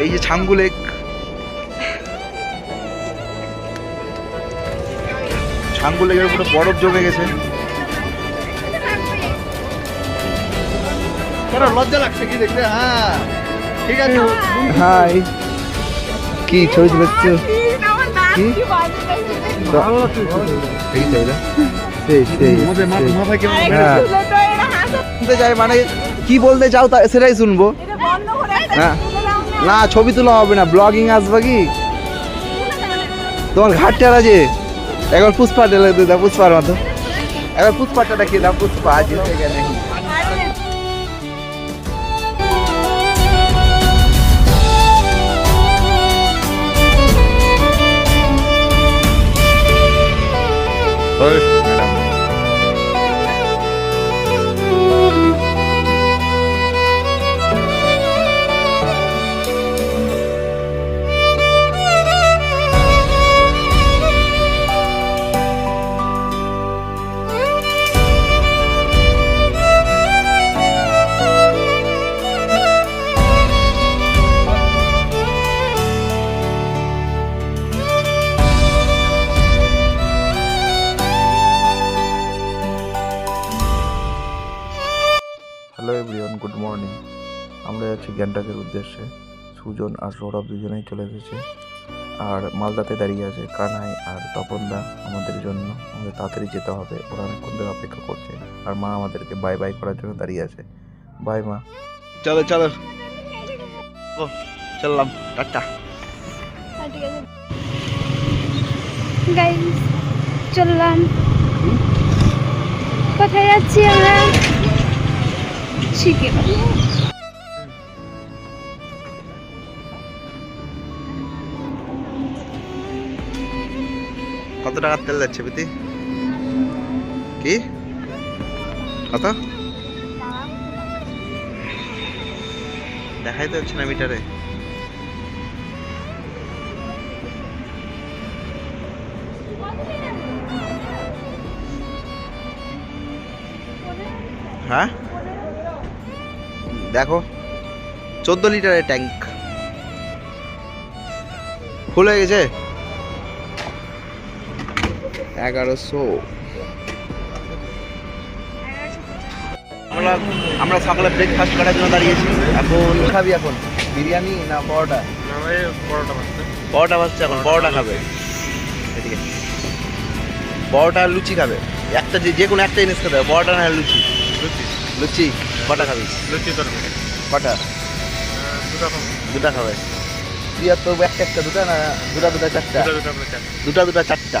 এই যে ছাঙ্গু লেক। ছাঙ্গু লেকের উপরে বরফ জমে গেছে। লজ্জা লাগছে কি দেখতে? হ্যাঁ ঠিক আছে। হাই কি ছবি তুলেছো? কি? এই তো এটা। সেই সেই আমাদের মা- সেই। মাথায় কেমন হ্যাঁ। শুনতে চাই মানে কি বলতে চাও তা সেটাই শুনব। হ্যাঁ। না, ছবি তোলা হবে না ব্লগিং আসবে কি? তোমার ঘাটটার আছে? একবার পুষ্পা ঢেলে দে দাও পুষ্পার মতো। একবার পুষ্পাটা দেখিয়ে দাও, পুষ্পা আছে যাচ্ছি গ্যাংটকের উদ্দেশ্যে। সুজন আর সৌরভ দুজনেই চলে এসেছে। আর মালদাতে দাঁড়িয়ে আছে কানাই আর তপনদা আমাদের জন্য। আমাদের তাড়াতাড়ি যেতে হবে। ওরা অনেকক্ষণ ধরে অপেক্ষা করছে। আর মা আমাদেরকে বাই বাই করার জন্য দাঁড়িয়ে আছে। বাই মা। চলো চলো। ও চললাম। টাটা। গাইস চললাম। কোথায় যাচ্ছি আমরা? শিখে কত টাকার তেল যাচ্ছে বিতি কি? কত? দেখাই তো যাচ্ছে না মিটারে। হ্যাঁ? দেখো, চোদ্দ লিটারের ট্যাঙ্ক। ফুল হয়ে গেছে? এগারোশো। আমরা আমরা সকালে ব্রেকফাস্ট করার জন্য দাঁড়িয়েছি। এখন খাবি এখন? বিরিয়ানি না পরোটা? পরোটা বাজছে এখন পরোটা খাবে। পরোটা আর লুচি খাবে। একটা যে যে কোনো একটা জিনিস খেতে হবে পরোটা না লুচি? লুচি। লুচি। কটা খাবি? কটা? দুটা খাবে। প্রিয়া তো একটা একটা দুটা না দুটা দুটা চারটা। দুটা দুটা চারটা।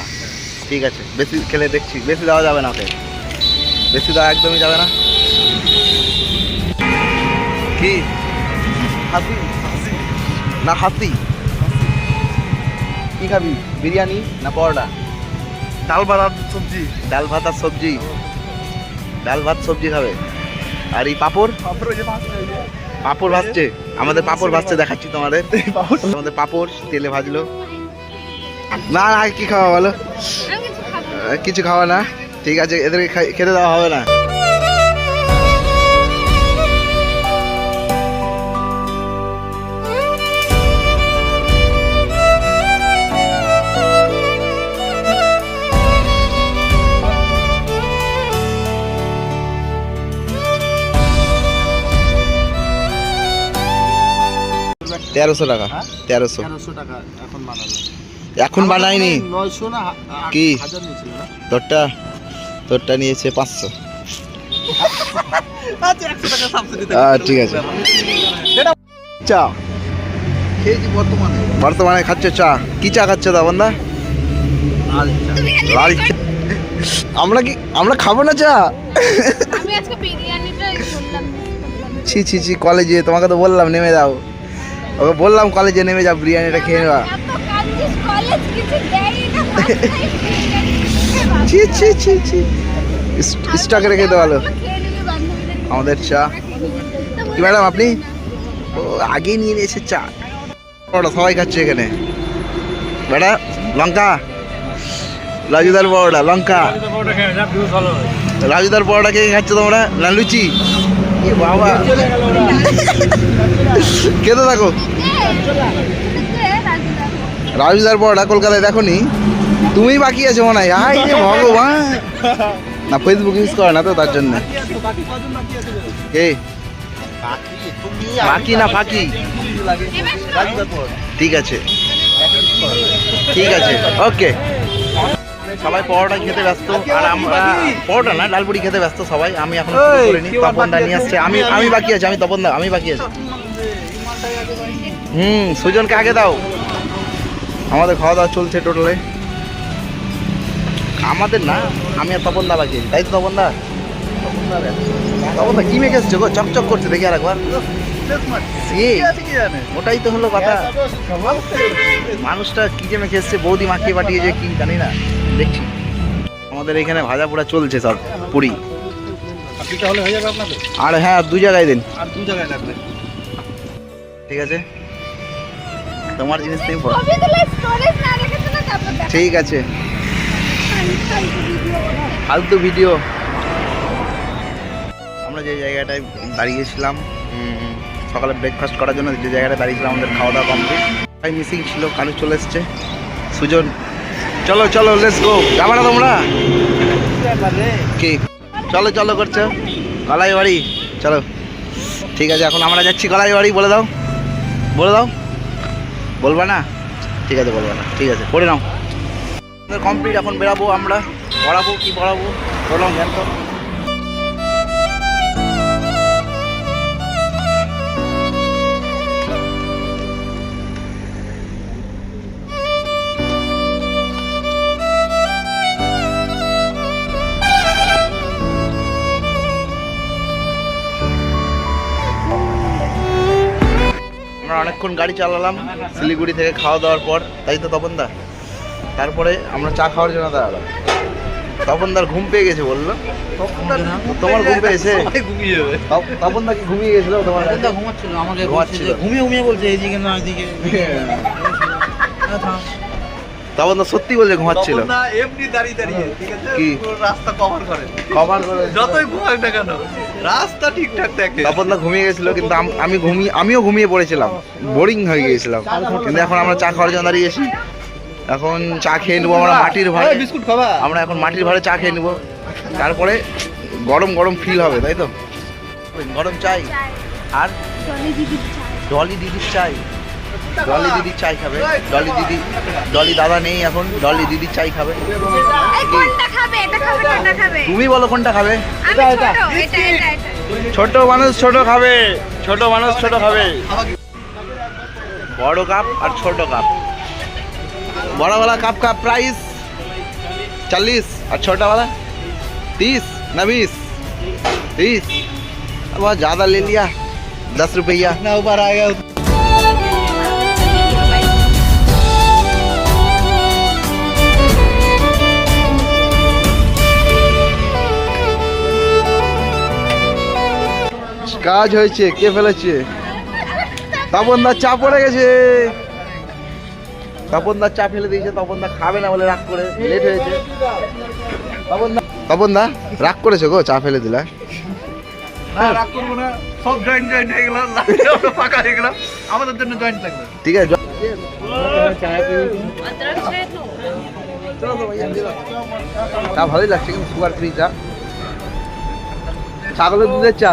ঠিক আছে। বেশি খেলে দেখছি। বেশি দেওয়া যাবে না ওকে। বেশি দেওয়া একদমই যাবে না। কি? হাসি না হাসি কি খাবি? বিরিয়ানি না পরোটা? ডাল ভাত সবজি। ডাল ভাত আর সবজি। ডাল ভাত সবজি খাবে। আর এই পাপড়? পাপড় ভাজছে। আমাদের পাপড় ভাজছে দেখাচ্ছি তোমাদের। আমাদের পাপড় তেলে ভাজলো। না না কি খাওয়া বলো কিছু খাব না। আহ, কিছু খাওয়া না ঠিক আছে এদেরকে খাই- খেতে দেওয়া হবে না তেরোশো টাকা হ্যাঁ? তেরোশো তেরোশো টাকা এখন বানালো এখন বানাইনি নয়শো না কি? হাজার নিয়েছিল। না তোরটা তোরটা নিয়েছে পাঁচশো। আচ্ছা ঠিক আছে। চা। খেয়েছি বর্তমানে। বর্তমানে খাচ্ছে চা। কি চা খাচ্ছে দা বন্ধা? লাল চা। আমরা কি আমরা খাব না চা? ছি ছি ছি কলেজে তোমাকে তো বললাম নেমে যাও। ওকে বললাম কলেজে নেমে যাও বিরিয়ানিটা খেয়ে নেওয়া এত কান্দিস কলেজ কিছু দেয়ই না ছি ছি ছি ছি। স্টকে রেখে দেওয়া ভালো খেয়ে নিবি বান্ধবীদের আমাদের চা। কি ম্যাডাম আপনি? ও আগেই নিয়ে নিয়েছে চা। বড়টা সবাই খাচ্ছে এখানে। বেটা লঙ্কা? রাজুদার বড়টা লঙ্কা। রাজুদার বড়টা কে খাচ্ছে তোমরা? না লুচি বাবা। খেতে থাকো। রাজুদার পরোটা কলকাতায় দেখো নি তুমি বাকি আছো মনে হয়। হাই রে ভগবান। না ফেসবুক ইউজ করে না তো তার জন্য। কে? বাকি না ফাঁকি? ঠিক আছে। ঠিক আছে। ওকে। সবাই পরোটা খেতে ব্যস্ত। আর আমরা পরোটা না ডালপুরি খেতে ব্যস্ত সবাই। আমি এখন করিনি। তপনদা নিয়ে আসছে। আমি আমি বাকি আছি আমি তপনদা আমি বাকি আছি। হুম সুজনকে আগে দাও। আমাদের খাওয়া দাওয়া চলছে টোটালে আমাদের না আমি আর তপনদা বাকি। আছি তাই তো তপনদা তপনদা ব্যস্ত। তপনদা কি মেখে এসছো গো? চকচক করছে দেখি আর একবার। ওটাই তো হলো কথা। মানুষটা কি যে মেখে এসছে বৌদি মাখিয়ে পাঠিয়ে যে কি জানি না। দেখছি। আমাদের এখানে ভাজা পোড়া চলছে সব পুরি। হয়ে আর হ্যাঁ দু জায়গায় দিন। আর দু জায়গায় লাগবে। ঠিক আছে? তোমার জিনিস তুমি পড়ো। ঠিক আছে। ফালতু ভিডিও আমরা যে জায়গাটায় দাঁড়িয়েছিলাম সকালে ব্রেকফাস্ট করার জন্য যে জায়গাটায় দাঁড়িয়েছিলাম আমাদের খাওয়া দাওয়া কমপ্লিট তাই মিসিং ছিল কালু চলে এসছে। সুজন চলো চলো লেটস গো যাবে না তোমরা? কি? চলো চলো করছ? গলাই বাড়ি। চলো। ঠিক আছে এখন আমরা যাচ্ছি গলাই বাড়ি বলে দাও। বলে দাও। বলবা না? ঠিক আছে, বলবা না। ঠিক আছে করে নাও। কমপ্লিট, এখন বেরাবো আমরা। পড়াবো কি পড়াবো? বললাম জ্ঞান অনেকক্ষণ গাড়ি চালালাম শিলিগুড়ি থেকে খাওয়া দাওয়ার পর। তাই তো তপনদা? তারপরে আমরা চা খাওয়ার জন্য দাঁড়ালাম। তপন তপনদার ঘুম পেয়ে গেছে বলল। তোমার ঘুম পেয়েছে? তপনদা কি ঘুমিয়ে গেছিল তোমার? ঘুমাচ্ছিল আমাকে। ঘুমিয়ে ঘুমিয়ে বলছে এইদিকে না এইদিকে তপনদা সত্যি বলছে ঘুমাচ্ছিল। এমনি দাঁড়িয়ে দাঁড়িয়ে ঠিক আছে? কি? রাস্তা কভার করে। কভার করে। যতই ঘুমাক না কেন। রাস্তা ঠিকঠাক দেখে। ঘুমিয়ে গেছিল কিন্তু আমি ঘুমিয়ে আমিও ঘুমিয়ে পড়েছিলাম। বোরিং হয়ে গিয়েছিলাম। কিন্তু এখন আমরা চা খাওয়ার জন্য দাঁড়িয়েছি এখন চা খেয়ে নেব আমরা মাটির ভাড়ে। বিস্কুট খাবা। আমরা এখন মাটির ভাড়ে চা খেয়ে নেব। তারপরে গরম গরম ফিল হবে তাই তো? গরম চাই। আর? জলি ডলি দিদির চাই। ডলি দিদির চাই খাবে ডলি দিদি ডলি দাদা নেই এখন ডলি দিদির চাই খাবে এই কোনটা খাবে এটা খাবে না ওটা খাবে তুমি বলো কোনটা খাবে আমি ছোট এটা এটা এটা ছোট মানুষ ছোট খাবে ছোট মানুষ ছোট খাবে বড় কাপ আর ছোট কাপ बड़ा वाला कप का प्राइस चालीस और छोटा वाला तीस न बीस तीस अब बहुत ज़्यादा ले लिया दस रुपया ना ऊपर आएगा কাজ হয়েছে কে ফেলেছে? তপনদার চা পড়ে গেছে। তপনদার চা ফেলে দিয়েছে তপন তপনদা খাবে না বলে রাগ করে লেট হয়েছে। তপনদা তপনদা রাগ করেছে গো চা ফেলে দিলা? ঠিক আছে চা ভালোই লাগছে কিন্তু সুগার ফ্রি চা। ছাগলের দুধের চা।